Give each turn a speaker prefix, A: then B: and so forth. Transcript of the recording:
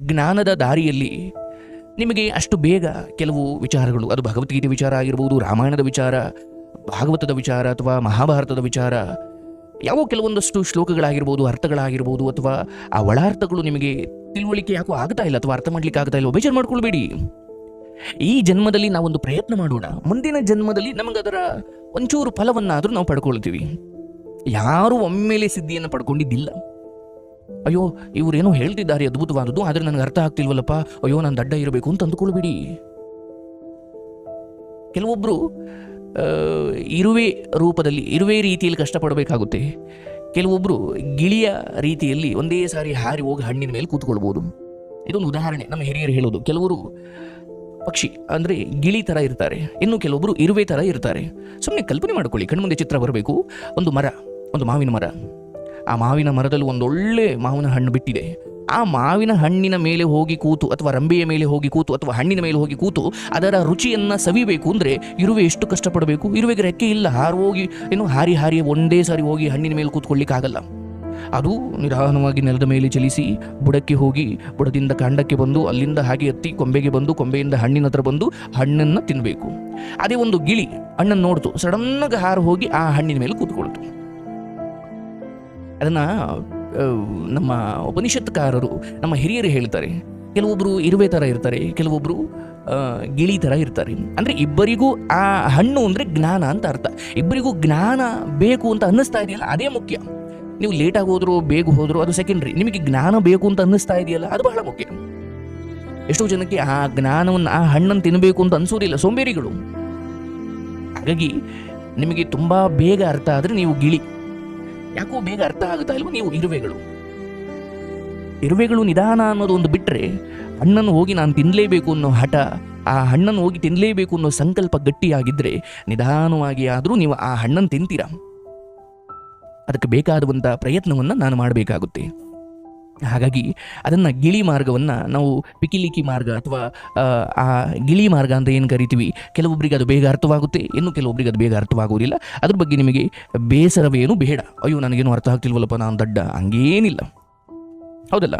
A: ಜ್ಞಾನದ ದಾರಿಯಲ್ಲಿ ನಿಮಗೆ ಅಷ್ಟು ಬೇಗ ಕೆಲವು ವಿಚಾರಗಳು, ಅದು ಭಗವದ್ಗೀತೆ ವಿಚಾರ ಆಗಿರ್ಬೋದು, ರಾಮಾಯಣದ ವಿಚಾರ, ಭಾಗವತದ ವಿಚಾರ ಅಥವಾ ಮಹಾಭಾರತದ ವಿಚಾರ, ಯಾವ ಕೆಲವೊಂದಷ್ಟು ಶ್ಲೋಕಗಳಾಗಿರ್ಬೋದು, ಅರ್ಥಗಳಾಗಿರ್ಬೋದು ಅಥವಾ ಆ ಒಳಾರ್ಥಗಳು ನಿಮಗೆ ತಿಳುವಳಿಕೆ ಯಾಕೋ ಆಗ್ತಾ ಇಲ್ಲ ಅಥವಾ ಅರ್ಥ ಮಾಡ್ಲಿಕ್ಕೆ ಆಗ್ತಾ ಇಲ್ಲ, ಬೇಜಾರು ಮಾಡ್ಕೊಳ್ಬೇಡಿ. ಈ ಜನ್ಮದಲ್ಲಿ ನಾವೊಂದು ಪ್ರಯತ್ನ ಮಾಡೋಣ. ಮುಂದಿನ ಜನ್ಮದಲ್ಲಿ ನಮಗದರ ಒಂಚೂರು ಫಲವನ್ನಾದರೂ ನಾವು ಪಡ್ಕೊಳ್ತೀವಿ. ಯಾರೂ ಒಮ್ಮೆಲೆ ಸಿದ್ಧಿಯನ್ನು ಪಡ್ಕೊಂಡಿದ್ದಿಲ್ಲ. ಅಯ್ಯೋ ಇವರೇನೋ ಹೇಳ್ತಿದ್ದಾರೆ, ಅದ್ಭುತವಾದದ್ದು, ಆದರೆ ನನಗೆ ಅರ್ಥ ಆಗ್ತಿಲ್ವಲ್ಲಪ್ಪ. ಅಯ್ಯೋ, ನಾನು ದಡ್ಡ ಇರಬೇಕು ಅಂತ ಅಂದುಕೊಳ್ಬೇಡಿ. ಕೆಲವೊಬ್ಬರು ಇರುವೆ ರೂಪದಲ್ಲಿ, ಇರುವೆ ರೀತಿಯಲ್ಲಿ ಕಷ್ಟಪಡಬೇಕಾಗುತ್ತೆ. ಕೆಲವೊಬ್ಬರು ಗಿಳಿಯ ರೀತಿಯಲ್ಲಿ ಒಂದೇ ಸಾರಿ ಹಾರಿ ಹೋಗಿ ಹಣ್ಣಿನ ಮೇಲೆ ಕೂತ್ಕೊಳ್ಬೋದು. ಇದೊಂದು ಉದಾಹರಣೆ, ನಮ್ಮ ಹಿರಿಯರು ಹೇಳೋದು. ಕೆಲವರು ಪಕ್ಷಿ, ಅಂದರೆ ಗಿಳಿ ಥರ ಇರ್ತಾರೆ. ಇನ್ನು ಕೆಲವೊಬ್ಬರು ಇರುವೆ ಥರ ಇರ್ತಾರೆ. ಸುಮ್ಮನೆ ಕಲ್ಪನೆ ಮಾಡ್ಕೊಳ್ಳಿ, ಕಣ್ಮುಂದೆ ಚಿತ್ರ ಬರಬೇಕು. ಒಂದು ಮರ, ಒಂದು ಮಾವಿನ ಮರ. ಆ ಮಾವಿನ ಮರದಲ್ಲಿ ಒಂದೊಳ್ಳೆ ಮಾವಿನ ಹಣ್ಣು ಬಿಟ್ಟಿದೆ. ಆ ಮಾವಿನ ಹಣ್ಣಿನ ಮೇಲೆ ಹೋಗಿ ಕೂತು ಅಥವಾ ರಂಬೆಯ ಮೇಲೆ ಹೋಗಿ ಕೂತು ಅಥವಾ ಹಣ್ಣಿನ ಮೇಲೆ ಹೋಗಿ ಕೂತು ಅದರ ರುಚಿಯನ್ನು ಸವಿಬೇಕು ಅಂದರೆ ಇರುವೆ ಎಷ್ಟು ಕಷ್ಟಪಡಬೇಕು? ಇರುವೆಗೆ ರೆಕ್ಕೆ ಇಲ್ಲ. ಹಾರು ಹೋಗಿ, ಏನು ಹಾರಿ ಹಾರಿ ಒಂದೇ ಸಾರಿ ಹೋಗಿ ಹಣ್ಣಿನ ಮೇಲೆ ಕೂತ್ಕೊಳ್ಳಿಕ್ಕಾಗಲ್ಲ ಅದು ನಿಧಾನವಾಗಿ ನೆಲದ ಮೇಲೆ ಚಲಿಸಿ ಬುಡಕ್ಕೆ ಹೋಗಿ ಬುಡದಿಂದ ಕಾಂಡಕ್ಕೆ ಬಂದು ಅಲ್ಲಿಂದ ಹಾಗೆ ಎತ್ತಿ ಕೊಂಬೆಗೆ ಬಂದು ಕೊಂಬೆಯಿಂದ ಹಣ್ಣಿನ ಹತ್ರ ಬಂದು ಹಣ್ಣನ್ನು ತಿನ್ನಬೇಕು ಅದೇ ಒಂದು ಗಿಳಿ ಹಣ್ಣನ್ನು ನೋಡ್ತು. ಸಡನ್ನಾಗಿ ಹಾರು ಹೋಗಿ ಆ ಹಣ್ಣಿನ ಮೇಲೆ ಕೂತ್ಕೊಳ್ತು. ಅದನ್ನು ನಮ್ಮ ಉಪನಿಷತ್ಕಾರರು, ನಮ್ಮ ಹಿರಿಯರು ಹೇಳ್ತಾರೆ. ಕೆಲವೊಬ್ಬರು ಇರುವೆ ಥರ ಇರ್ತಾರೆ ಕೆಲವೊಬ್ಬರು ಗಿಳಿ ಥರ ಇರ್ತಾರೆ. ಅಂದರೆ ಇಬ್ಬರಿಗೂ ಆ ಹಣ್ಣು ಅಂದರೆ ಜ್ಞಾನ ಅಂತ ಅರ್ಥ. ಇಬ್ಬರಿಗೂ ಜ್ಞಾನ ಬೇಕು ಅಂತ ಅನ್ನಿಸ್ತಾ ಇದೆಯಲ್ಲ, ಅದೇ ಮುಖ್ಯ. ನೀವು ಲೇಟಾಗಿ ಹೋದರೂ, ಬೇಗ ಹೋದರೂ, ಅದು ಸೆಕೆಂಡ್ರಿ ನಿಮಗೆ ಜ್ಞಾನ ಬೇಕು ಅಂತ ಅನ್ನಿಸ್ತಾ ಇದೆಯಲ್ಲ, ಅದು ಬಹಳ ಮುಖ್ಯ. ಎಷ್ಟೋ ಜನಕ್ಕೆ ಆ ಜ್ಞಾನವನ್ನು, ಆ ಹಣ್ಣನ್ನು ತಿನ್ನಬೇಕು ಅಂತ ಅನಿಸೋದಿಲ್ಲ, ಸೋಂಬೇರಿಗಳು. ಹಾಗಾಗಿ ನಿಮಗೆ ತುಂಬ ಬೇಗ ಅರ್ಥ ಆದರೆ ನೀವು ಗಿಳಿ. ಯಾಕೋ ಬೇಗ ಅರ್ಥ ಆಗುತ್ತಾ ಇಲ್ವೋ? ನೀವು ಇರುವೆಗಳು. ಇರುವೆಗಳು ನಿಧಾನ ಅನ್ನೋದು ಒಂದು ಬಿಟ್ಟರೆ ಹಣ್ಣನ್ನು ಹೋಗಿ ನಾನು ತಿನ್ನಲೇಬೇಕು ಅನ್ನೋ ಹಠ, ಆ ಹಣ್ಣನ್ನು ಹೋಗಿ ತಿನ್ನಲೇಬೇಕು ಅನ್ನೋ ಸಂಕಲ್ಪ ಗಟ್ಟಿಯಾಗಿದ್ದರೆ ನಿಧಾನವಾಗಿ ಆದರೂ ನೀವು ಆ ಹಣ್ಣನ್ನು ತಿಂತೀರಾ? ಅದಕ್ಕೆ ಬೇಕಾದಂಥ ಪ್ರಯತ್ನವನ್ನು ನಾನು ಮಾಡಬೇಕಾಗುತ್ತೆ. ಹಾಗಾಗಿ ಅದನ್ನು ಗಿಳಿ ಮಾರ್ಗವನ್ನು ನಾವು ಪಿಕಿಲಿಕಿ ಮಾರ್ಗ ಅಥವಾ ಆ, ಗಿಳಿ ಮಾರ್ಗ ಅಂತ ಏನು ಕರಿತೀವಿ? ಕೆಲವೊಬ್ಬರಿಗೆ ಅದು ಬೇಗ ಅರ್ಥವಾಗುತ್ತೆ ಇನ್ನು ಕೆಲವೊಬ್ಬರಿಗೆ ಅದು ಬೇಗ ಅರ್ಥವಾಗುವುದಿಲ್ಲ. ಅದ್ರ ಬಗ್ಗೆ ನಿಮಗೆ ಬೇಸರವೇನು ಬೇಡ. ಅಯ್ಯೋ ನನಗೇನು ಅರ್ಥ ಆಗ್ತಿಲ್ವಲ್ಲಪ್ಪ ನಾನು ದಡ್ಡ. ಹಂಗೇನಿಲ್ಲ. ಹೌದಲ್ಲ?